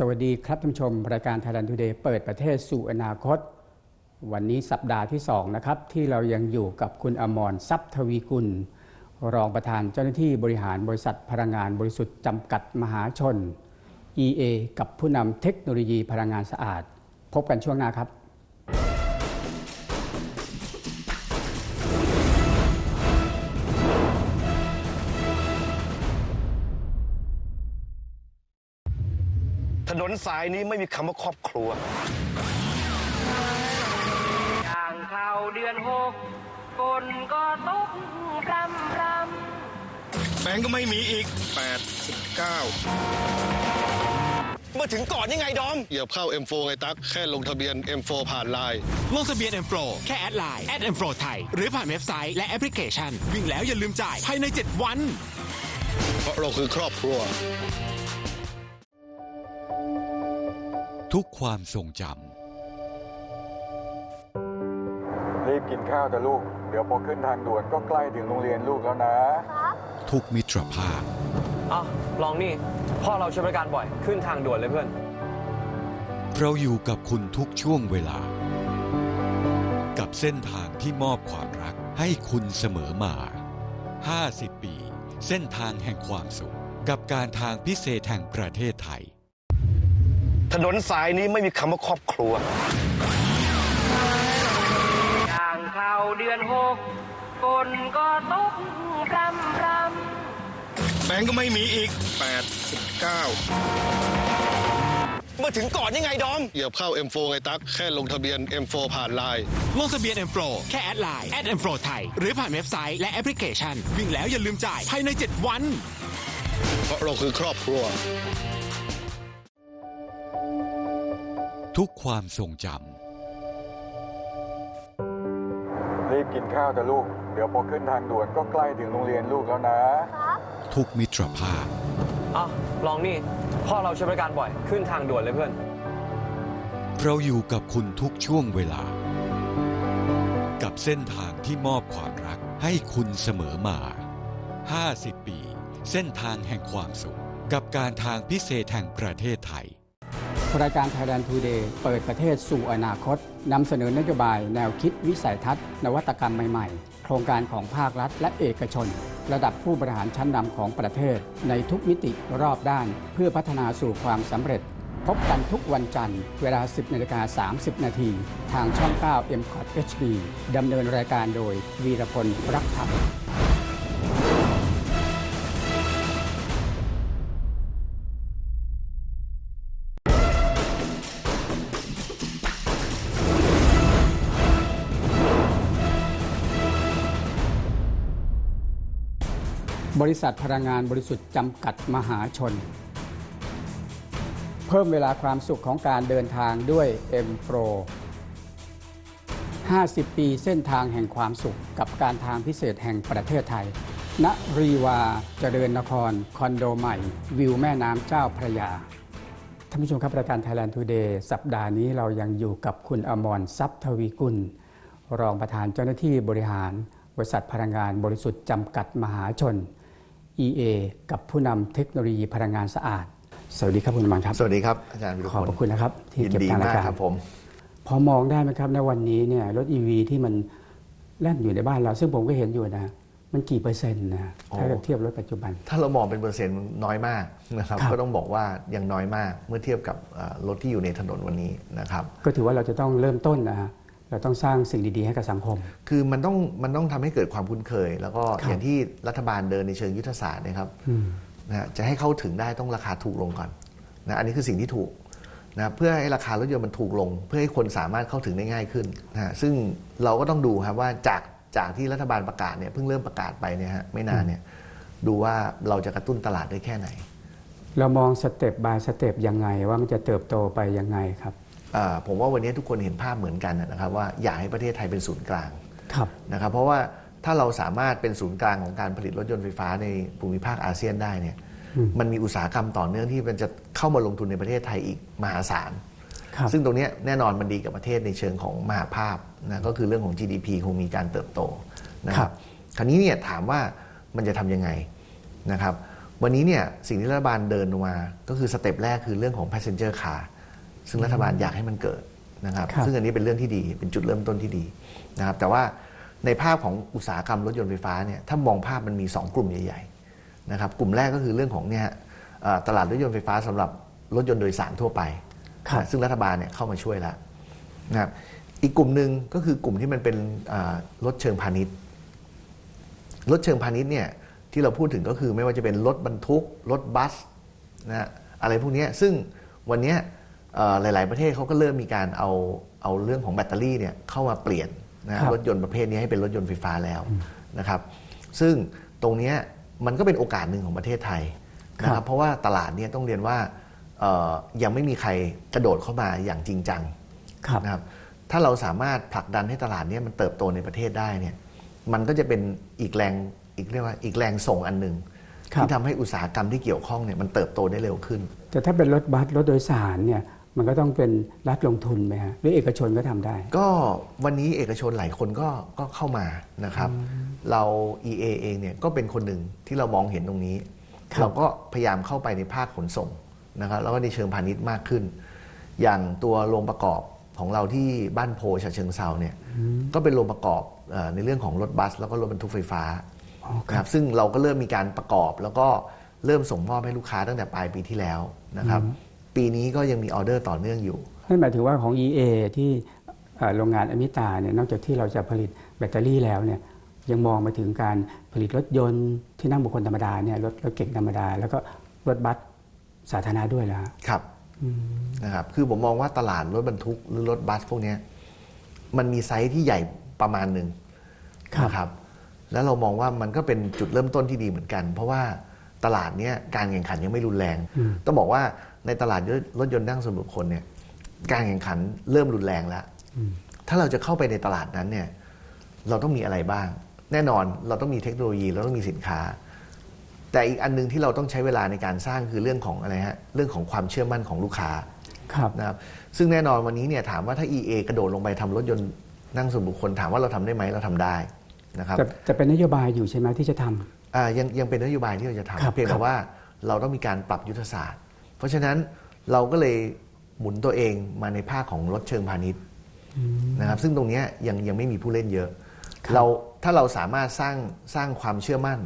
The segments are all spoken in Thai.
สวัสดีครับท่านผู้ชม รายการไทยรัฐทูเดย์เปิดประเทศสู่อนาคต วันนี้สัปดาห์ที่ 2 นะครับ ที่เรายังอยู่กับคุณอมรทรัพย์ทวีกุล รองประธานเจ้าหน้าที่บริหารบริษัทพลังงานบริสุทธิ์จำกัดมหาชน EA กับผู้นำเทคโนโลยีพลังงานสะอาด พบกันช่วงหน้าครับ สายนี้ไม่มีคำว่าครอบครัว อย่างเข้าเดือนหกฝนก็ตกรำรแบงก์ก็ไม่มีอีก8 9เมื่อถึงก่อนยังไงดอมเหยียบเข้า M4 ไงตั๊กแค่ลงทะเบียน M4 ผ่านไลน์ ลงทะเบียน M Pro แค่แอดไลน์แอด M Pro ไทย หรือผ่านเว็บไซต์และแอปพลิเคชัน วิ่งแล้วอย่าลืมจ่ายภายใน 7 วัน เพราะเราคือครอบครัว ทุกความทรงจรีบกินข้าวแต่ลูก เดี๋ยวพอขึ้นทางด่วนก็ใกล้ถึงโรงเรียนลูกแล้วนะำทุกมิตรภาพอ้าวลองนี่ พ่อเราใช้บริการบ่อย ขึ้นทางด่วนเลยเพื่อน เราอยู่กับคุณทุกช่วงเวลา กับเส้นทางที่มอบความรักให้คุณเสมอมา 50 ปี เส้นทางแห่งความสุข กับการทางพิเศษแห่งประเทศไทย ถนนสายนี้ไม่มีคำว่าครอบครัวำอย่างเข้าเดือนหกฝนก็ตกรำรแบงก์ก็ไม่มีอีก8 9เมื่อถึงก่อนยังไงดอม เหยียบเข้า M4 ไงตั๊กแค่ลงทะเบียน M4 ผ่านไลน์ ลงทะเบียน M Pro แค่แอดไลน์แอด M Pro ไทย หรือผ่านเว็บไซต์และแอปพลิเคชัน วิ่งแล้วอย่าลืมจ่ายภายใน 7 วัน เพราะเราคือครอบครัว ทุกความทรงจรีบกินข้าวแต่ลูก เดี๋ยวพอขึ้นทางด่วนก็ใกล้ถึงโรงเรียนลูกแล้วนะำทุกมิตรภาพอ้าวลองนี่ พ่อเราใช้บริการบ่อย ขึ้นทางด่วนเลยเพื่อน เราอยู่กับคุณทุกช่วงเวลา กับเส้นทางที่มอบความรักให้คุณเสมอมา 50 ปี เส้นทางแห่งความสุข กับการทางพิเศษแห่งประเทศไทย รายการ Thailand Today เปิดประเทศสู่อนาคตนำเสนอนโยบายแนวคิดวิสัยทัศน์ นวัตกรรมใหม่ๆ โครงการของภาครัฐและเอกชน ระดับผู้บริหารชั้นนำของประเทศ ในทุกมิติรอบด้าน เพื่อพัฒนาสู่ความสำเร็จ พบกันทุกวันจันทร์เวลา 10นาฬิกา30 นาทีทางช่อง 9 m c o t HD ดำเนินรายการโดยวีรพลรักธรรม บริษัทพลังงานบริสุทธิ์จำกัดมหาชน เพิ่มเวลาความสุขของการเดินทางด้วย M Pro 50 ปีเส้นทางแห่งความสุขกับการทางพิเศษแห่งประเทศไทย ณ รีวาเจริญนคร คอนโดใหม่ วิวแม่น้ำเจ้าพระยา ท่านผู้ชมครับรายการ Thailand Today สัปดาห์นี้เรายังอยู่กับคุณอมรทรัพย์ทวีกุล รองประธานเจ้าหน้าที่บริหาร บริษัทพลังงานบริสุทธิ์จำกัดมหาชน EA กับผู้นำเทคโนโลยีพลังงานสะอาด สวัสดีครับคุณอมรครับ สวัสดีครับอาจารย์วิรุขอบพระคุณนะครับ ที่ยินเก็บดีทางรามายกการครับผมพอมองได้ไหมครับในวันนี้เนี่ยรถ EV ที่มันแล่นอยู่ในบ้านเรา ซึ่งผมก็เห็นอยู่นะ มันกี่เปอร์เซ็นต์นะถ้าเทียบรถปัจจุบัน ถ้าเรามองเป็นเปอร์เซ็นต์น้อยมากนะครับครับก็ต้องบอกว่ายังน้อยมากเมื่อเทียบกับเอ่อรถที่อยู่ในถนนวันนี้นะครับก็ถือว่าเราจะต้องเริ่มต้นนะฮะ เราต้องสร้างสิ่งดี ๆ ให้กับสังคม คือมันต้องมันต้องทำให้เกิดความคุ้นเคย แล้วก็ครับ อย่างที่รัฐบาลเดินในเชิงยุทธศาสตร์นะครับ อืม นะฮะจะให้เข้าถึงได้ต้องราคาถูกลงก่อนนะอันนี้คือสิ่งที่ถูกนะเพื่อให้ราคารถยนต์มันถูกลง เพื่อให้คนสามารถเข้าถึงได้ง่ายขึ้นนะฮะซึ่งเราก็ต้องดูครับว่าจากจากที่รัฐบาลประกาศเนี่ยเพิ่งเริ่มประกาศไปเนี่ยฮะไม่นานเนี่ยดูว่าเราจะกระตุ้นตลาดได้แค่ไหน เรามองสเต็ปบายสเต็ปยังไงว่ามันจะเติบโตไปยังไงครับอ่า ผมว่าวันนี้ทุกคนเห็นภาพเหมือนกันนะครับว่าอยากให้ประเทศไทยเป็นศูนย์กลางครับนะครับเพราะว่าถ้าเราสามารถเป็นศูนย์กลางของการผลิตรถยนต์ไฟฟ้าในภูมิภาคอาเซียนได้เนี่ยอืมมันมีอุตสาหกรรมต่อเนื่องที่มันจะเข้ามาลงทุนในประเทศไทยอีกมหาศาลครับซึ่งตรงเนี้ยแน่นอนมันดีกับประเทศในเชิงของมหาภาพนะก็คือเรื่องของ GDP คงมีการเติบโตนะคครัรับบคราวนี้เนี่ยถามว่ามันจะทำยังไงนะครับวันนี้เนี่ยสิ่งที่รัฐบาลเดินลงมา ก็คือสเต็ปแรกคือเรื่องของ passenger car ซึ่งรัฐบาลอยากให้มันเกิดนะครับครับ ซึ่งอันนี้เป็นเรื่องที่ดีเป็นจุดเริ่มต้นที่ดีนะครับแต่ว่าในภาพของอุตสาหกรรมรถยนต์ไฟฟ้าเนี่ยถ้ามองภาพมันมี 2 กลุ่มใหญ่ๆนะครับกลุ่มแรกก็คือเรื่องของเนี่ยเอ่อตลาดรถยนต์ไฟฟ้าสำหรับรถยนต์โดยสารทั่วไปครับนะซึ่งรัฐบาลเนี่ยเข้ามาช่วยแล้วนะครับอีกกลุ่มหนึ่งก็คือกลุ่มที่มันเป็นอ่ารถเชิงพาณิชย์รถเชิงพาณิชย์เนี่ยที่เราพูดถึงก็คือไม่ว่าจะเป็นรถบรรทุก รถบัสนะฮะอะไรพวกเนี้ยซึ่งวันเนี้ยเอ่อ หลาย ๆ ประเทศเขาก็เริ่มมีการเอาเอาเรื่องของแบตเตอรี่เนี่ยเข้ามาเปลี่ยนนะฮะครับรถยนต์ประเภทนี้ให้เป็นรถยนต์ไฟฟ้าแล้วนะครับ ซึ่งตรงเนี้ยมันก็เป็นโอกาสหนึ่งของประเทศไทยนะคครัรับบเพราะว่าตลาดเนี่ยต้องเรียนว่าเอ่อยังไม่มีใครกระโดดเข้ามาอย่างจริงจังครับนะครับถ้าเราสามารถผลักดันให้ตลาดเนี้มันเติบโตในประเทศได้เนี่ยมันก็จะเป็นอีกแรงอีกเรียกว่าอีกแรงส่งอันหนึ่งครับที่ทำให้อุตสาหกรรมที่เกี่ยวข้องเนี่ยมันเติบโตได้เร็วขึ้น แต่ถ้าเป็นรถบัสรถโดยสารเนี่ย มันก็ต้องเป็นรัฐลงทุนไหมฮะหรือเอกชนก็ทำได้ ก็วันนี้เอกชนหลายคนก็ก็เข้ามานะครับ เรา EA เองเนี่ยก็เป็นคนหนึ่งที่เรามองเห็นตรงนี้ครับเราก็พยายามเข้าไปในภาคขนส่งนะครับแล้วก็ในเชิงพาณิชย์มากขึ้น อย่างตัวโรงประกอบของเราที่บ้านโพฉะเชิงเซาเนี่ยก็เป็นโรงประกอบเอ่อในเรื่องของรถบัส แล้วก็รถบรรทุกไฟฟ้าอ๋อคนะรัครับบซึ่งเราก็เริ่มมีการประกอบแล้วก็เริ่มส่งมอบให้ลูกค้าตั้งแต่ปลายปีที่แล้วนะครับ ปีนี้ก็ยังมีออเดอร์ต่อเนื่องอยู่นั่นหมายถึงว่าของ EA ที่เอ่อโรงงานอมิตาเนี่ยนอกจากที่เราจะผลิตแบตเตอรี่แล้วเนี่ยยังมองมาถึงการผลิตรถยนต์ที่นั่งบุคคลธรรมดาเนี่ยรถรถเก่งธรรมดา แล้วก็รถบัสสาธารณะด้วยนะฮะครับนะครับคือผมมองว่าตลาดรถบรรทุกหรือรถบัสพวกเนี้ยมันมีไซส์ที่ใหญ่ประมาณหนึ่งครับนะครับ แล้วเรามองว่ามันก็เป็นจุดเริ่มต้นที่ดีเหมือนกัน เพราะว่าตลาดเนี้ยการแข่งขันยังไม่รุนแรงอืมต้องบอกว่า ในตลาดรถยนต์นั่งส่วนบุคคลเนี่ยการแข่งขันเริ่มรุนแรงแล้ว ถ้าเราจะเข้าไปในตลาดนั้นเนี่ยเราต้องมีอะไรบ้าง แน่นอนเราต้องมีเทคโนโลยีเราต้องมีสินค้า แต่อีกอันหนึงที่เราต้องใช้เวลาในการสร้างคือเรื่องของอะไรฮะเรื่องของความเชื่อมั่นของลูกค้าครับนะครับซึ่งแน่นอนวันนี้เนี่ยถามว่าถ้า EA กระโดดลงไปทำรถยนต์นั่งส่วนบุคคลถามว่าเราทำได้ไหมเราทำได้นะครับแต่แต่เป็นนโยบายอยู่ใช่ไหมที่จะทำอ่ายังยังเป็นนโยบายที่เราจะครับทำเพียงครัแต่บว่าเราต้องมีการปรับยุทธศาสตร์ เพราะฉะนั้นเราก็เลยหมุนตัวเองมาในภาคของรถเชิงพาณิชย์นะครับซึ่งตรงเนี้ยยังยังไม่มีผู้เล่นเยอะเราถ้าเราสามารถสร้างสร้างความเชื่อมั่น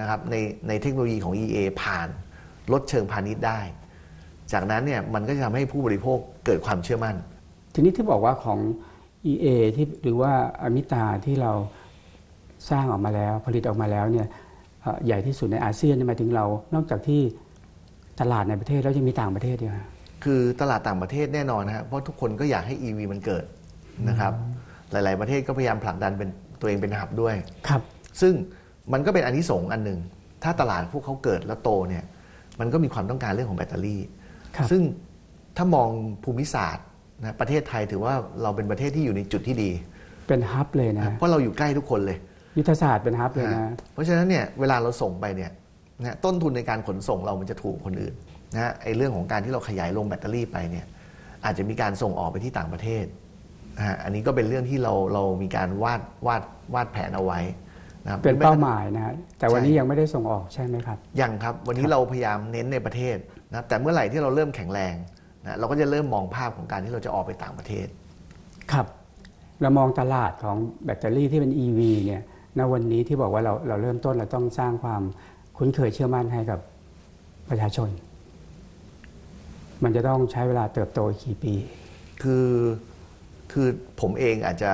นะครับในในเทคโนโลยีของ EA ผ่านรถเชิงพาณิชย์ได้ จากนั้นเนี่ยมันก็จะทำให้ผู้บริโภคเกิดความเชื่อมั่น ทีนี้ที่บอกว่าของ EA ที่หรือว่าอมิตาที่เราสร้างออกมาแล้วผลิตออกมาแล้วเนี่ยเอ่อใหญ่ที่สุดในอาเซียนเนี่ยหมายถึงเรานอกจากที่ ตลาดในประเทศแล้วยังมีต่างประเทศด้วยฮะคือตลาดต่างประเทศแน่นอนนะครับเพราะทุกคนก็อยากให้ EV มันเกิดนะครับ หลาย ๆ ประเทศก็พยายามผลักดันเป็นตัวเองเป็นหับด้วยครับ ซึ่งมันก็เป็นอันที่สงส์อันหนึ่งถ้าตลาดพวกเขาเกิดแล้วโตเนี่ยมันก็มีความต้องการเรื่องของแบตเตอรี่ครับซึ่งถ้ามองภูมิศาสตร์นะประเทศไทยถือว่าเราเป็นประเทศที่อยู่ในจุดที่ดี เป็นฮับเลยนะ เพราะเราอยู่ใกล้ทุกคนเลย ยุทธศาสตร์เป็นฮับเลยนะ เพราะฉะนั้นเนี่ยเวลาเราส่งไปเนี่ย นะต้นทุนในการขนส่งเรามันจะถูกกว่าคนอื่นนะฮะไอ้เรื่องของการที่เราขยายโรงแบตเตอรี่ไปเนี่ยอาจจะมีการส่งออกไปที่ต่างประเทศนะฮะอันนี้ก็เป็นเรื่องที่เราเรามีการวาดวาดวาดแผนเอาไว้นะครับเป็นเป้าหมายนะฮะแต่วันนี้ใช่ยังไม่ได้ส่งออกใช่ไหมครับยังครับ วันนี้เราพยายามเน้นในประเทศนะครับแต่เมื่อไหร่ที่เราเริ่มแข็งแรงนะเราก็จะเริ่มมองภาพของการที่เราจะออกไปต่างประเทศ ครับ เรามองตลาดของแบตเตอรี่ที่เป็น EV เนี่ยณวันนี้ที่บอกว่าเราเราเริ่มต้นเราต้องสร้างความ คุ้นเคยเชื่อมั่นให้กับประชาชน มันจะต้องใช้เวลาเติบโตอีกกี่ปี คือคือผมเองอาจจะ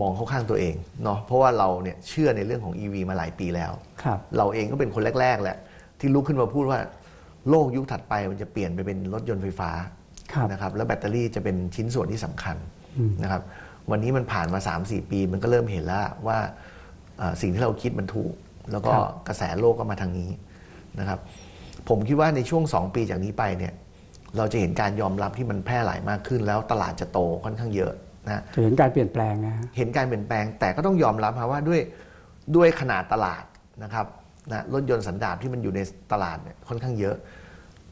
มองเข้าข้างตัวเองเนาะเพราะว่าเราเนี่ยเชื่อในเรื่องของ EV มาหลายปีแล้วครับเราเองก็เป็นคนแรก ๆ แหละ ที่ลุกขึ้นมาพูดว่าโลกยุคถัดไปมันจะเปลี่ยนไปเป็นรถยนต์ไฟฟ้าครับนะครับแล้วแบตเตอรี่จะเป็นชิ้นส่วนที่สำคัญอืมนะครับวันนี้มันผ่านมา 3-4 ปี มันก็เริ่มเห็นแล้วว่าเอ่อสิ่งที่เราคิดมันถูก แล้วก็ครับกระแสโลกก็มาทางนี้นะครับ ผมคิดว่าในช่วง 2 ปีจากนี้ไปเนี่ยเราจะเห็นการยอมรับที่มันแพร่หลายมากขึ้น แล้วตลาดจะโตค่อนข้างเยอะนะจะเห็นการเปลี่ยนแปลงนะฮะเห็นการเปลี่ยนแปลงแต่ก็ต้องยอมรับครับว่าด้วยด้วยขนาดตลาดนะครับนะรถยนต์สันดาปที่มันอยู่ในตลาดเนี่ยค่อนข้างเยอะ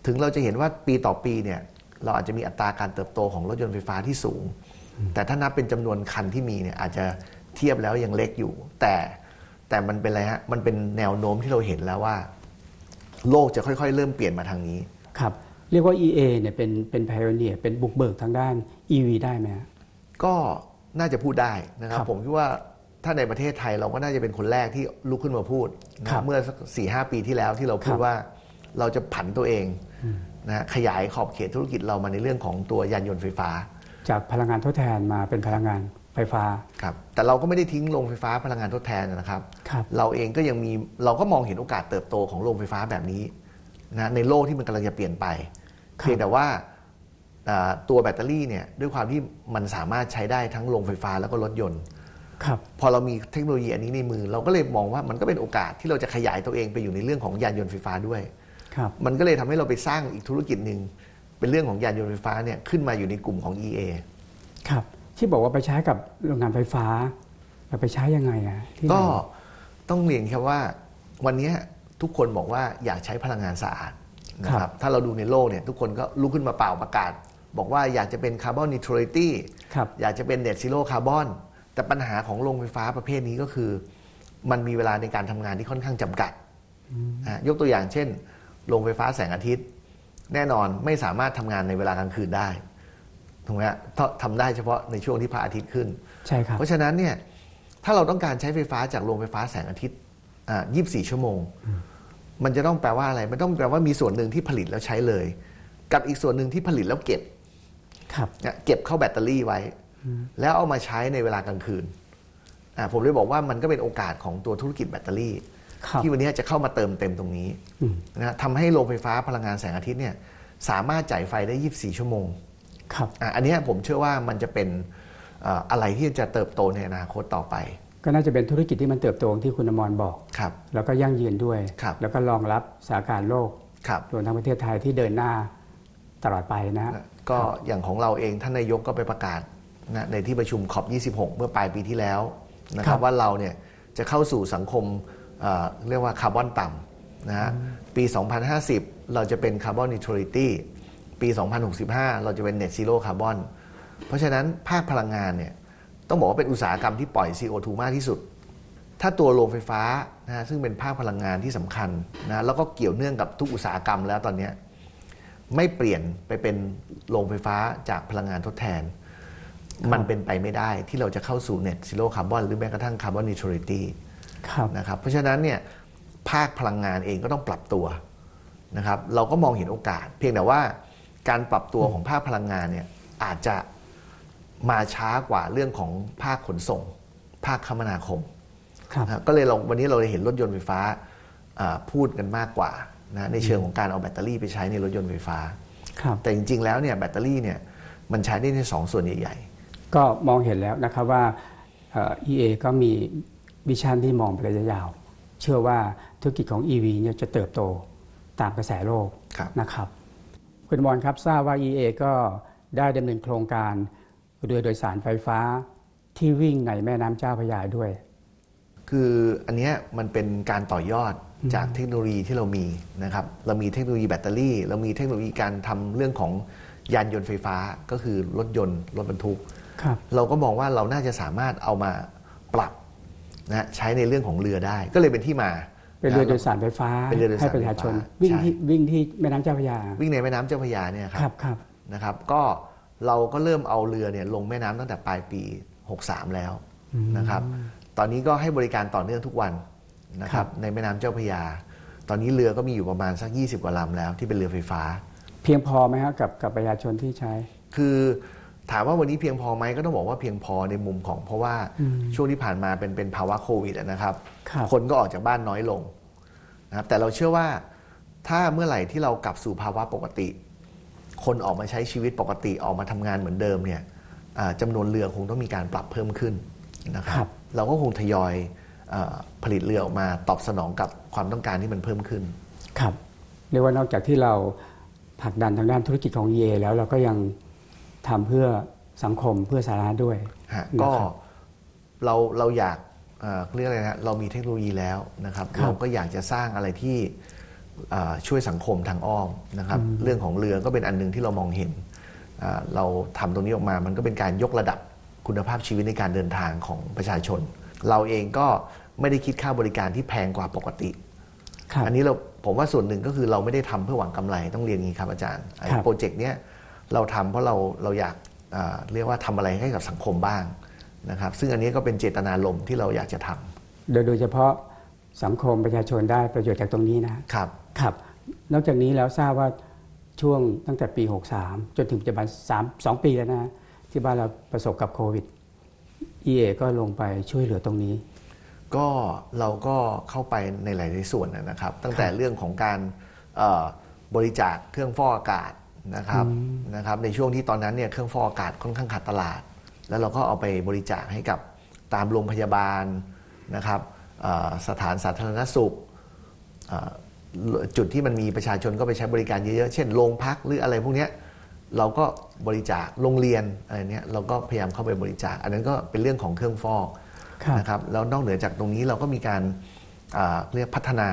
ถึงเราจะเห็นว่าปีต่อปีเนี่ยเราอาจจะมีอัตราการเติบโตของรถยนต์ไฟฟ้าที่สูง แต่ถ้านับเป็นจำนวนคันที่มีเนี่ยอาจจะเทียบแล้วยังเล็กอยู่ แต่ แต่มันเป็นอะไรฮะมันเป็นแนวโน้มที่เราเห็นแล้วว่า โลกจะค่อย ๆ เริ่มเปลี่ยนมาทางนี้ครับเรียกว่า EA เนี่ยเป็นเป็น pioneer เป็นบุกเบิกทางด้าน EV ได้ไหมฮะ ก็น่าจะพูดได้นะครับ ครับผมคิดว่าถ้าในประเทศไทยเราก็น่าจะเป็นคนแรกที่ลุกขึ้นมาพูดนะครับ เมื่อสักสี่ห้าปีที่แล้วที่เราพูคดรับว่าเราจะผันตัวเองนะฮะขยายขอบเขตธุรกิจเรามาในเรื่องของตัวยานยนต์ไฟฟ้า จากพลังงานทดแทนมาเป็นพลังงาน ไฟฟ้า ครับแต่เราก็ไม่ได้ทิ้งโรงไฟฟ้าพลังงานทดแทนนะครับ ครับ เราเองก็ยังมีเราก็มองเห็นโอกาสเติบโตของโรงไฟฟ้าแบบนี้นะในโลกที่มันกำลังจะเปลี่ยนไปครับ เพียงแต่ว่าอ่าตัวแบตเตอรี่เนี่ยด้วยความที่มันสามารถใช้ได้ทั้งโรงไฟฟ้าแล้วก็รถยนต์ ครับ พอเรามีเทคโนโลยีอันนี้ในมือ เราก็เลยมองว่ามันก็เป็นโอกาสที่เราจะขยายตัวเองไปอยู่ในเรื่องของยานยนต์ไฟฟ้าด้วย ครับ มันก็เลยทำให้เราไปสร้างอีกธุรกิจหนึ่งเป็นเรื่องของยานยนต์ไฟฟ้าเนี่ยขึ้นมาอยู่ในกลุ่มของ EA ครับ ที่บอกว่าไปใช้กับโรงงานไฟฟ้าเราไปใช้ยังไงอะที่ไหนก็ต้องเรียนครับว่าวันนี้ทุกคนบอกว่าอยากใช้พลังงานสะอาดนะคครัรับบถ้าเราดูในโลกเนี่ยทุกคนก็ลุกขึ้นมาเป่าประกาศ บอกว่าอยากจะเป็นคาร์บอนนิ u t ทร i t y ครับอยากจะเป็นเน็ตซีโร่คาร์บอนแต่ปัญหาของโรงไฟฟ้าประเภทนี้ก็คือ มันมีเวลาในการทำงานที่ค่อนข้างจำกัดอะยกตัวอย่างเช่นโรงไฟฟ้าแสงอาทิตย์ แน่นอนไม่สามารถทำงานในเวลากลางคืนได้ ถูกไหมฮะเพราะทำได้เฉพาะในช่วงที่พระอาทิตย์ขึ้น ใช่ครับเพราะฉะนั้นเนี่ยถ้าเราต้องการใช้ไฟฟ้าจากโรงไฟฟ้าแสงอาทิตย์อ่า24ชั่วโมง มันจะต้องแปลว่าอะไร มันต้องแปลว่ามีส่วนหนึ่งที่ผลิตแล้วใช้เลย กับอีกส่วนหนึ่งที่ผลิตแล้วเก็บครับเนี่ยเก็บเข้าแบตเตอรี่ไว้ แล้วเอามาใช้ในเวลากลางคืนอ่าผมเลยบอกว่ามันก็เป็นโอกาสของตัวธุรกิจแบตเตอรี่ครับที่วันนี้จะเข้ามาเติมเต็มตรงนี้อืมนะฮะทำให้โรงไฟฟ้าพลังงานแสงอาทิตย์เนี่ยสามารถจ่ายไฟได้ 24 ชั่วโมง ครับอะอันเนี้ยผมเชื่อว่ามันจะเป็นเอ่ออะไรที่จะเติบโตในอนาคตต่อไป ก็น่าจะเป็นธุรกิจที่มันเติบโตอย่างที่คุณอมรบอกครับแล้วก็ยั่งยืนด้วยครับแล้วก็รองรับสถานการณ์โลกครับรวมทั้งประเทศไทยที่เดินหน้าตลอดไปนะฮะก็อย่างของเราเองท่านนายกก็ไปประกาศนะในที่ประชุมขอบ 26 เมื่อปลายปีที่แล้วนะคครัรับบว่าเราเนี่ยจะเข้าสู่สังคมเอ่อเรียกว่าคาร์บอนต่ำนะฮะปี 2050 เราจะเป็นคาร์บอนนิ u t ทร i t y ปี 2065 เราจะเป็น net zero คาร์บอนเพราะฉะนั้นภาคพลังงานเนี่ยต้องบอกว่าเป็นอุตสาหกรรมที่ปล่อย CO2 มากที่สุด ถ้าตัวโรงไฟฟ้านะฮะซึ่งเป็นภาคพลังงานที่สำคัญนะแล้วก็เกี่ยวเนื่องกับทุกอุตสาหกรรมแล้วตอนเนี้ยไม่เปลี่ยนไปเป็นโรงไฟฟ้าจากพลังงานทดแทน มันเป็นไปไม่ได้ที่เราจะเข้าสู่ net zero carbon หรือแม้กระทั่ง carbon neutrality ครับนะครับเพราะฉะนั้นเนี่ยภาคพลังงานเองก็ต้องปรับตัวนะครับเราก็มองเห็นโอกาส เพียงแต่ว่า การปรับตัวของภาคพลังงานเนี่ยอาจจะมาช้ากว่าเรื่องของภาคขนส่ง ภาคคมนาคมครับนะครับก็เลยเราวันนี้เราเลยเห็นรถยนต์ไฟฟ้าอ่าพูดกันมากกว่านะในเชิงของการเอาแบตเตอรี่ไปใช้ในรถยนต์ไฟฟ้า ครับแต่จริง ๆ แล้วเนี่ยแบตเตอรี่เนี่ยมันใช้ได้ในสองส่วนใหญ่ ก็มองเห็นแล้วนะครับว่าเอ่อ EA ก็มีวิชั่นที่มองไประยะยาว เชื่อว่าธุรกิจของ EV เนี่ยจะเติบโตตามกระแสโลกครับ นะครับ คุณบอลครับทราบว่า EA ก็ได้ดำเนินโครงการเรือโดยสารไฟฟ้าที่วิ่งในแม่น้ำเจ้าพระยาด้วยๆคืออันเนี้ยมันเป็นการต่อยอดจากเทคโนโลยีที่เรามีนะครับ เรามีเทคโนโลยีแบตเตอรี่ เรามีเทคโนโลยีการทำเรื่องของยานยนต์ไฟฟ้าก็คือรถยนต์รถบรรทุกครับเราก็มองว่าเราน่าจะสามารถเอามาปรับนะใช้ในเรื่องของเรือได้ ก็เลยเป็นที่มา เป็นเรือโดยสารไฟฟ้าเป็นเรือโดยสารให้ประชาชน ไฟฟ้าวิ่งใช่ ที่วิ่งที่แม่น้ำเจ้าพระยาวิ่งในแม่น้ำเจ้าพระยาเนี่ยคครัรับบครับนะครับ ก็เราก็เริ่มเอาเรือเนี่ยลงแม่น้ำตั้งแต่ปลายปี 63 แล้วนะครับ ตอนนี้ก็ให้บริการต่อเนื่องทุกวันนะคครัรับบในแม่น้ำเจ้าพระยา ตอนนี้เรือก็มีอยู่ประมาณสัก 20 กว่าลำแล้วที่เป็นเรือไฟฟ้า เพียงพอไหมครับกับกับประชาชนที่ใช้ คือถามว่าวันนี้เพียงพอไหมก็ต้องบอกว่าเพียงพอในมุมของเพราะว่าช่วงที่ผ่านมาเป็นเป็นภาวะโควิดอะนะครับครับคนก็ออกจากบ้านน้อยลง นะครับแต่เราเชื่อว่าถ้าเมื่อไหร่ที่เรากลับสู่ภาวะปกติ คนออกมาใช้ชีวิตปกติออกมาทำงานเหมือนเดิมเนี่ยอ่าจำานวนเรือคงต้องมีการปรับเพิ่มขึ้นนะคครัรับ บ เราก็คงทยอยเอ่อผลิตเรือออกมาตอบสนองกับความต้องการที่มันเพิ่มขึ้น ครับเรียกว่านอกจากที่เราผลักดันทางด้านธุรกิจของ EA แล้วเราก็ยังทำเพื่อสังคมเพื่อสาธารณะด้วย ฮะนะก็ครับเราเราอยาก เอ่อเรียกอะไรนะเรามีเทคโนโลยีแล้วนะครับครับเราก็อยากจะสร้างอะไรที่เอ่อช่วยสังคมทางอ้อมนะครับอืมเรื่องของเรือก็เป็นอันหนึงที่เรามองเห็นอ่าเราทำตรงนี้ออกมามันก็เป็นการยกระดับคุณภาพชีวิตในการเดินทางของประชาชน เราเองก็ไม่ได้คิดค่าบริการที่แพงกว่าปกติครับอันนี้เราผมว่าส่วนหนึ่งก็คือเราไม่ได้ทำเพื่อหวังกำไรต้องเรียนอย่างนี้ครับอาจารย์ไอ้ครับโปรเจกต์เนี้ยเราทำเพราะเราเราอยากอ่าเรียกว่าทำอะไรให้กับสังคมบ้าง นะครับซึ่งอันนี้ก็เป็นเจตนารมณ์ที่เราอยากจะทำโดยโดยเฉพาะสังคมประชาชนได้ประโยชน์จากตรงนี้นะครับครับ นอกจากนี้แล้วทราบว่าช่วงตั้งแต่ปี 63 จนถึงปัจจุบัน3 2 ปีแล้วนะที่บ้านเราประสบกับโควิด EA ก็ลงไปช่วยเหลือตรงนี้ ก็เราก็เข้าไปในหลายๆส่วนนะครับ ตั้งแต่เรื่องของการเอ่อบริจาคเครื่องฟอกอากาศนะครับนะครับในช่วงที่ตอนนั้นเนี่ยเครื่องฟอกอากาศค่อนข้างขาดตลาด แล้วเราก็เอาไปบริจาคให้กับตามโรงพยาบาลนะครับเอ่อสถานสาธารณสุขเอ่อจุดที่มันมีประชาชนก็ไปใช้บริการเยอะๆ เช่นโรงพักหรืออะไรพวกเนี้ยเราก็บริจาคโรงเรียนอะไรเนี้ยเราก็พยายามเข้าไปบริจาค อันนั้นก็เป็นเรื่องของเครื่องฟอกครับนะครับแล้วนอกเหนือจากตรงนี้เราก็มีการอ่าเรียกพัฒนา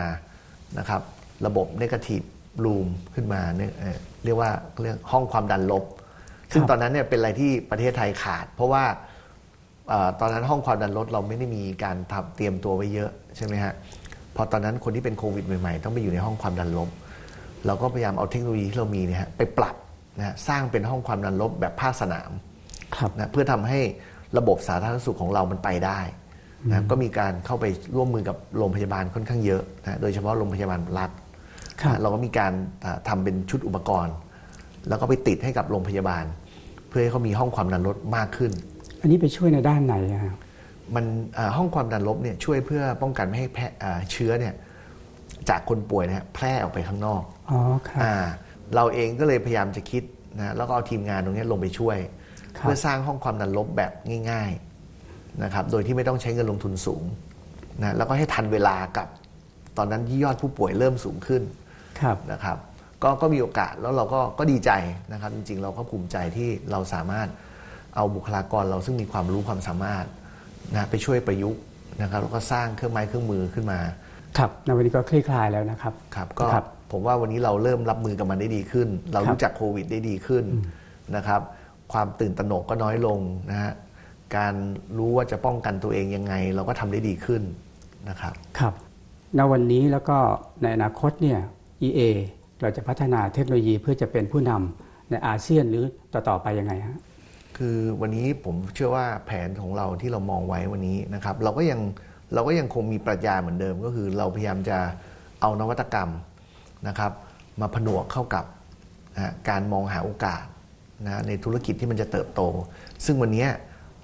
นะครับระบบ negative room ขึ้นมาเนี่ยเอ่อเรียกว่าเรียกห้องความดันลบ ซึ่งตอนนั้นเนี่ยเป็นอะไรที่ประเทศไทยขาด เพราะว่าอ่าตอนนั้นห้องความดันลดเราไม่ได้มีการทำเตรียมตัวไว้เยอะใช่ไหมฮะพอตอนนั้นคนที่เป็นโควิดใหม่ๆ ต้องไปอยู่ในห้องความดันลบ เราก็พยายามเอาเทคโนโลยีที่เรามีเนี่ยฮะไปปรับนะฮะสร้างเป็นห้องความดันลบแบบภาคสนามครับนะเพื่อทำให้ระบบสาธารณสุขของเรามันไปได้นะก็มีการเข้าไปร่วมมือกับโรงพยาบาลค่อนข้างเยอะนะโดยเฉพาะโรงพยาบาลรัฐครับนะเราก็มีการอ่าทำเป็นชุดอุปกรณ์ แล้วก็ไปติดให้กับโรงพยาบาลเพื่อให้เขามีห้องความดันลดมากขึ้น อันนี้ไปช่วยในด้านไหนอะครับมันอ่าห้องความดันลบเนี่ยช่วยเพื่อป้องกันไม่ให้แพร่อ่าเชื้อเนี่ยจากคนป่วยนะฮะแพร่ออกไปข้างนอกอ๋อครับ อ่าเราเองก็เลยพยายามจะคิดนะแล้วก็เอาทีมงานตรงนี้ลงไปช่วย ครับ เพื่อสร้างห้องความดันลบแบบง่ายๆนะครับโดยที่ไม่ต้องใช้เงินลงทุนสูงนะแล้วก็ให้ทันเวลากับ ตอนนั้นที่ยอดผู้ป่วยเริ่มสูงขึ้นครับ นะครับ ก็ก็มีโอกาสแล้วเราก็ก็ดีใจนะครับ จริง ๆ เราก็ภูมิใจที่เราสามารถเอาบุคลากรเราซึ่งมีความรู้ความสามารถนะไปช่วยประยุกต์นะครับแล้วก็สร้างเครื่องไม้เครื่องมือขึ้นมา ครับในวันนี้ก็คลี่คลายแล้วนะครับ ครับก็ครับ ผมว่าวันนี้เราเริ่มรับมือกับมันได้ดีขึ้น เราครับรู้จักโควิดได้ดีขึ้นนะครับ ความตื่นตระหนกก็น้อยลงนะฮะการรู้ว่าจะป้องกันตัวเองยังไง เราก็ทำได้ดีขึ้นนะครับ ครับ ณวันนี้แล้วก็ในอนาคตเนี่ย EA เราจะพัฒนาเทคโนโลยีเพื่อจะเป็นผู้นำในอาเซียนหรือต่อๆไปยังไงฮะคือวันนี้ผมเชื่อว่าแผนของเราที่เรามองไว้วันนี้นะครับเราก็ยังเราก็ยังคงมีปรัชญาเหมือนเดิม ก็คือเราพยายามจะเอานวัตกรรมนะครับ มาผนวกเข้ากับนะฮะการมองหาโอกาสนะในธุรกิจที่มันจะเติบโต ซึ่งวันนี้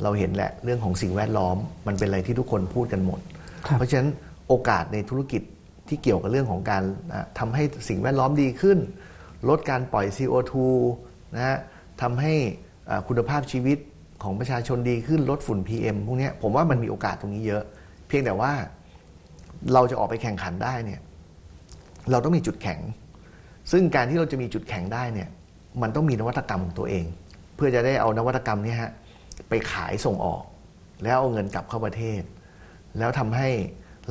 เราเห็นแหละเรื่องของสิ่งแวดล้อม มันเป็นอะไรที่ทุกคนพูดกันหมดครับเพราะฉะนั้นโอกาสในธุรกิจ ที่เกี่ยวกับเรื่องของการทำให้สิ่งแวดล้อมดีขึ้น ลดการปล่อย CO2 นะฮะทำให้คุณภาพชีวิตของประชาชนดีขึ้นลดฝุ่น PM พวกนี้ผมว่ามันมีโอกาสตรงนี้เยอะ เพียงแต่ว่าเราจะออกไปแข่งขันได้เนี่ยเราต้องมีจุดแข็ง ซึ่งการที่เราจะมีจุดแข็งได้เนี่ยมันต้องมีนวัตกรรมของตัวเอง เพื่อจะได้เอานวัตกรรมเนี้ฮะไปขายส่งออก แล้วเอาเงินกลับเข้าประเทศ แล้วทำให้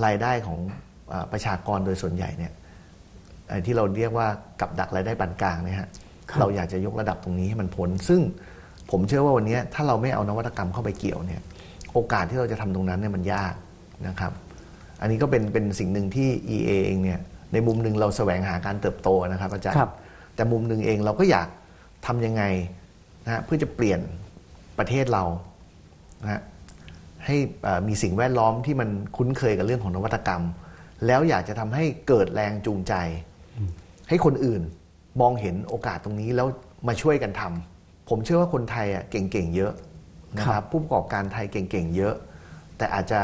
รายได้ของ ประชากรโดยส่วนใหญ่เนี่ยไอ้ที่เราเรียกว่ากับดักรายได้ปานกลางเนี่ยฮะครับเราอยากจะยกระดับตรงนี้ให้มันพ้นซึ่งผมเชื่อว่าวันนี้ถ้าเราไม่เอานวัตกรรมเข้าไปเกี่ยวเนี่ยโอกาสที่เราจะทำตรงนั้นเนี่ยมันยากนะครับ อันนี้ก็เป็นเป็นสิ่งหนึ่งที่ EA เองเนี่ยในมุมหนึ่งเราแสวงหาการเติบโตนะครับอาจารย์ครับแต่มุมหนึ่งเองเราก็อยากทำยังไงนะฮะเพื่อจะเปลี่ยนประเทศเรานะฮะให้เอ่อมีสิ่งแวดล้อมที่มันคุ้นเคยกับเรื่องของนวัตกรรม แล้วอยากจะทำให้เกิดแรงจูงใจ ให้คนอื่นมองเห็นโอกาสตรงนี้แล้วมาช่วยกันทำผมเชื่อว่าคนไทยอะเก่งๆเยอะนะคครัรับบผู้ประกอบการไทยเก่งๆเยอะ แต่อาจจะ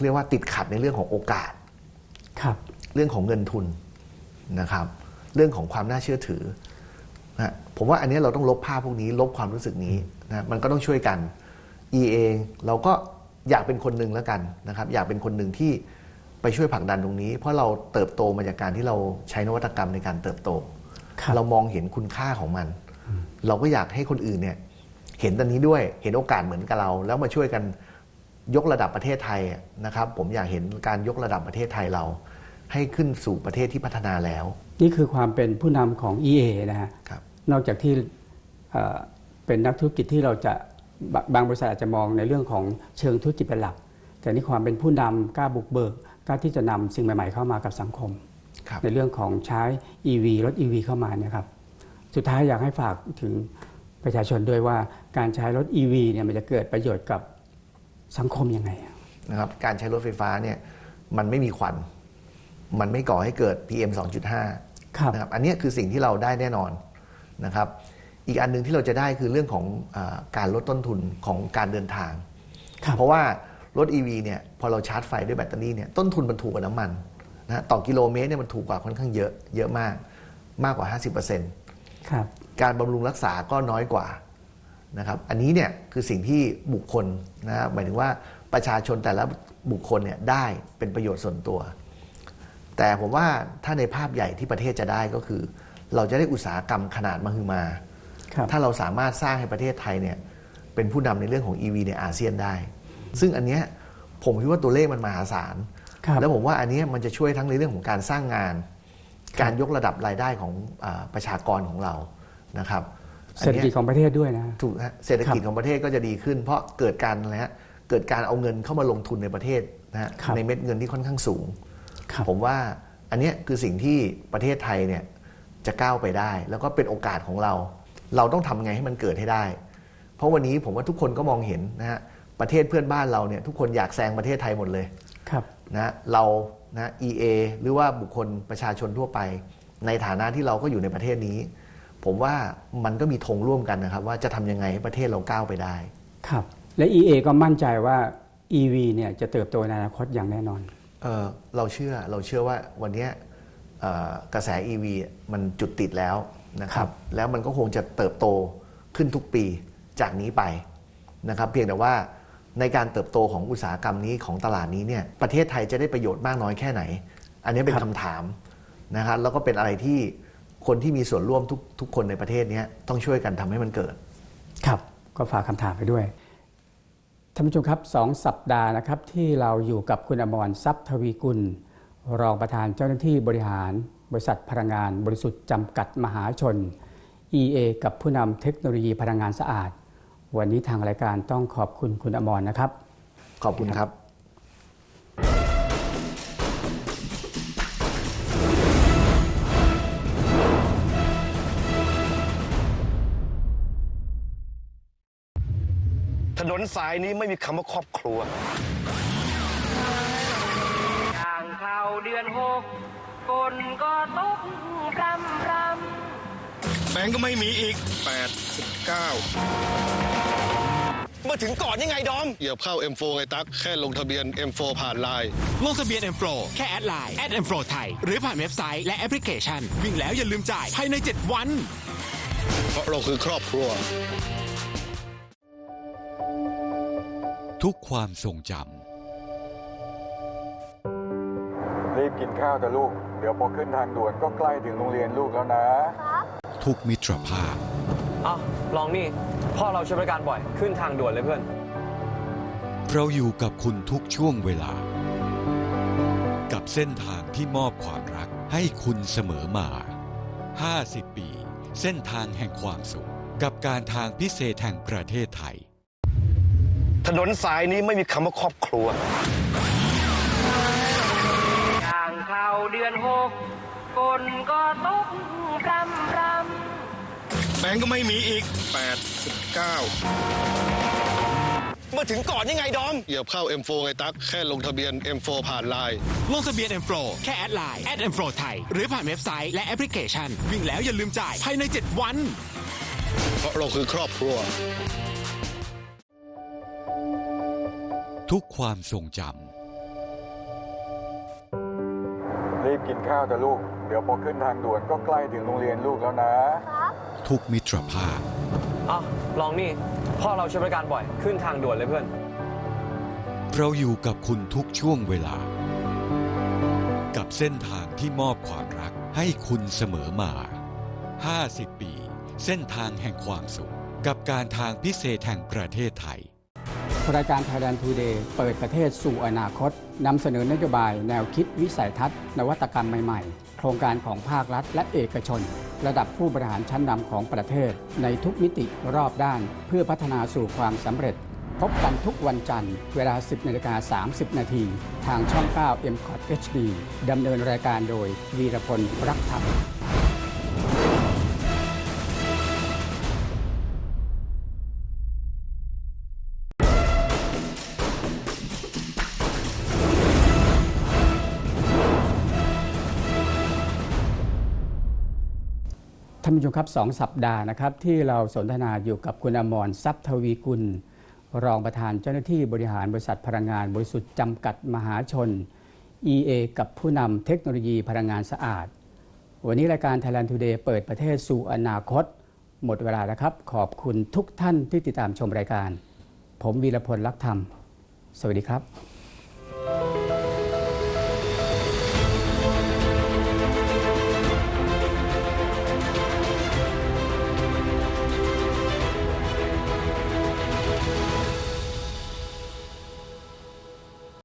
เรียกว่าติดขัดในเรื่องของโอกาสครับเรื่องของเงินทุนนะครับ เรื่องของความน่าเชื่อถือนะผมว่าอันนี้เราต้องลบภาพพวกนี้ ลบความรู้สึกนี้นะมันก็ต้องช่วยกัน E เองเราก็อยากเป็นคนหนึ่งแล้วกันนะครับ อยากเป็นคนหนึ่งที่ ไปช่วยผลักดันตรงนี้ เพราะเราเติบโตมาจากการที่เราใช้นวัตกรรมในการเติบโตครับเรามองเห็นคุณค่าของมัน เราก็อยากให้คนอื่นเนี่ยเห็นตอนนี้ด้วยเห็นโอกาสเหมือนกับเรา แล้วมาช่วยกันยกระดับประเทศไทยนะครับผมอยากเห็นการยกระดับประเทศไทยเรา ให้ขึ้นสู่ประเทศที่พัฒนาแล้ว นี่คือความเป็นผู้นำของ EA นะฮะครับนอกจากที่เอ่อเป็นนักธุรกิจที่เราจะบะบางบริษัทอาจจะมองในเรื่องของเชิงธุรกิจเป็นหลัก แต่นี่ความเป็นผู้นำกล้าบุกเบิก กล้าที่จะนำสิ่งใหม่ ๆ เข้ามากับสังคมครับในเรื่องของใช้ EV รถ EV เข้ามาเนี่ยครับสุดท้ายอยากให้ฝากถึงประชาชนด้วยว่าการใช้รถ EV เนี่ยมันจะเกิดประโยชน์กับสังคมยังไงอะนะครับการใช้รถไฟฟ้าเนี่ยมันไม่มีควัน มันไม่ก่อให้เกิด PM 2.5ครับนะครับอันเนี้ยคือสิ่งที่เราได้แน่นอนนะครับอีกอันหนึ่งที่เราจะได้คือเรื่องของอาการลดต้นทุนของการเดินทางครับเพราะว่า รถ EV เนี่ยพอเราชาร์จไฟด้วยแบตเตอรี่เนี่ยต้นทุนมันถูกกว่าน้ำมันนะฮะต่อกิโลเมตรเนี่ยมันถูกกว่าค่อนข้างเยอะเยอะมากมากกว่า 50%ครับการบำรุงรักษาก็น้อยกว่านะครับอันนี้เนี่ยคือสิ่งที่บุคคลนะครับหมายถึงว่าประชาชนแต่ละบุคคลเนี่ยได้เป็นประโยชน์ส่วนตัว แต่ผมว่าถ้าในภาพใหญ่ที่ประเทศจะได้ก็คือ เราจะได้อุตสาหกรรมขนาดมหึมาครับถ้าเราสามารถสร้างให้ประเทศไทยเนี่ยเป็นผู้นำในเรื่องของ EV ในอาเซียนได้ ซึ่งอันเนี้ยผมคิดว่าตัวเลขมันมหาศาลครับแล้วผมว่าอันเนี้ยมันจะช่วยทั้งในเรื่องของการสร้างงาน การยกระดับรายได้ของอาประชากรของเรานะครับอันเศรษฐนี้ยกิจของประเทศด้วยนะถูกฮะเศรษฐกิจครับของประเทศก็จะดีขึ้น เพราะเกิดการอะไรฮะเกิดการเอาเงินเข้ามาลงทุนในประเทศนะฮะครับในเม็ดเงินที่ค่อนข้างสูงครับผมว่าอันเนี้ยคือสิ่งที่ประเทศไทยเนี่ยจะก้าวไปได้ แล้วก็เป็นโอกาสของเรา เราต้องทำไงให้มันเกิดให้ได้ เพราะวันนี้ผมว่าทุกคนก็มองเห็นนะฮะ ประเทศเพื่อนบ้านเราเนี่ยทุกคนอยากแซงประเทศไทยหมดเลยครับนะเรานะ EA หรือว่าบุคคลประชาชนทั่วไป ในฐานะที่เราก็อยู่ในประเทศนี้ ผมว่ามันก็มีธงร่วมกันนะครับ ว่าจะทำยังไงให้ประเทศเราก้าวไปได้ครับ และ EA ก็มั่นใจว่า EV เนี่ยจะเติบโตในอนาคตอย่างแน่นอนเอ่อเราเชื่อเราเชื่อว่าวันเนี้ยเอ่อกระแส EV มันจุดติดแล้วนะคครัรับบแล้วมันก็คงจะเติบโตขึ้นทุกปีจากนี้ไปนะครับ เพียงแต่ว่า ในการเติบโตของอุตสาหกรรมนี้ของตลาดนี้เนี่ยประเทศไทยจะได้ประโยชน์มากน้อยแค่ไหน อันนี้เป็นคำถามนะครับแล้วก็เป็นอะไรที่คนที่มีส่วนร่วมทุกทุกคนในประเทศเนี้ยต้องช่วยกันทำให้มันเกิด ครับก็ฝากคำถามไปด้วยท่านผู้ชมครับสองสัปดาห์นะครับที่เราอยู่กับคุณอมรทรัพย์ทวีกุล รองประธานเจ้าหน้าที่บริหาร บริษัทพลังงานบริสุทธิ์จำกัดมหาชน EA กับผู้นำเทคโนโลยีพลังงานสะอาด วันนี้ทางรายการต้องขอบคุณคุณอมรนะครับ ขอบคุณครับ ถนนสายนี้ไม่มีคำว่าครอบครัวย่างเข้าเดือนหกฝนก็ตกรำรำแบงก์ก็ไม่มีอีกแปดสิบเก้ามาถึงก่อนยังไงดอม เหยียบเข้า M4 ไงตั๊ก แค่ลงทะเบียน M4 ผ่านไลน์ ลงทะเบียน M Pro แค่แอดไลน์แอด M Pro ไทย หรือผ่านเว็บไซต์และแอปพลิเคชัน วิ่งแล้วอย่าลืมจ่ายภายใน 7 วัน เพราะเราคือครอบครัว ทุกความทรงจรีบกินข้าวแต่ลูก เดี๋ยวพอขึ้นทางด่วนก็ใกล้ถึงโรงเรียนลูกแล้วนะำ ทุกมิตรภาพอ้าวลองนี่พ่อเราใช้บริการบ่อย ขึ้นทางด่วนเลยเพื่อน เราอยู่กับคุณทุกช่วงเวลา กับเส้นทางที่มอบความรักให้คุณเสมอมา 50 ปี เส้นทางแห่งความสุข กับการทางพิเศษแห่งประเทศไทย ถนนสายนี้ไม่มีคำว่าครอบครัวย่างเข้าเดือนหก ฝนก็ตกรำรำแบงก์ก็ไม่มีอีกแปดสิบเก้ามาถึงก่อนยังไงดอมเหยียบเข้า M4 ไงตั๊กแค่ลงทะเบียน M4 ผ่านไลน์ ลงทะเบียน M Pro แค่แอดไลน์แอด M Pro ไทย หรือผ่านเว็บไซต์และแอปพลิเคชัน วิ่งแล้วอย่าลืมจ่ายภายใน 7 วัน เพราะเราคือครอบครัว ทุกความทรงจ รีบกินข้าวแต่ลูก เดี๋ยวพอขึ้นทางด่วนก็ใกล้ถึงโรงเรียนลูกแล้วนะำทุกมิตรภาพอ้าวลองนี่ พ่อเราใช้บริการบ่อย ขึ้นทางด่วนเลยเพื่อน เราอยู่กับคุณทุกช่วงเวลา กับเส้นทางที่มอบความรักให้คุณเสมอมา 50 ปี เส้นทางแห่งความสุข กับการทางพิเศษแห่งประเทศไทย รายการ Thailand Today เปิดประเทศสู่อนาคตนำเสนอนโยบายแนวคิดวิสัยทัศน์ นวัตกรรมใหม่ๆ โครงการของภาครัฐและเอกชน ระดับผู้บริหารชั้นนำของประเทศ ในทุกมิติรอบด้าน เพื่อพัฒนาสู่ความสำเร็จ พบกันทุกวันจันทร์ เวลา 10นาฬิกา30 นาที ทางช่อง 9 m c o t HD ดำเนินรายการโดยวีรพลรักธรรม ท่านผู้ชมครับสองสัปดาห์นะครับ ที่เราสนทนาอยู่กับคุณอมรทรัพย์ทวีกุล รองประธานเจ้าหน้าที่บริหารบริษัทพลังงานบริสุทธิ์จำกัดมหาชน EA กับผู้นำเทคโนโลยีพลังงานสะอาด วันนี้รายการ Thailand Today เปิดประเทศสู่อนาคต หมดเวลาแล้วครับ ขอบคุณทุกท่านที่ติดตามชมรายการ ผมวีรพลลักธรรม สวัสดีครับ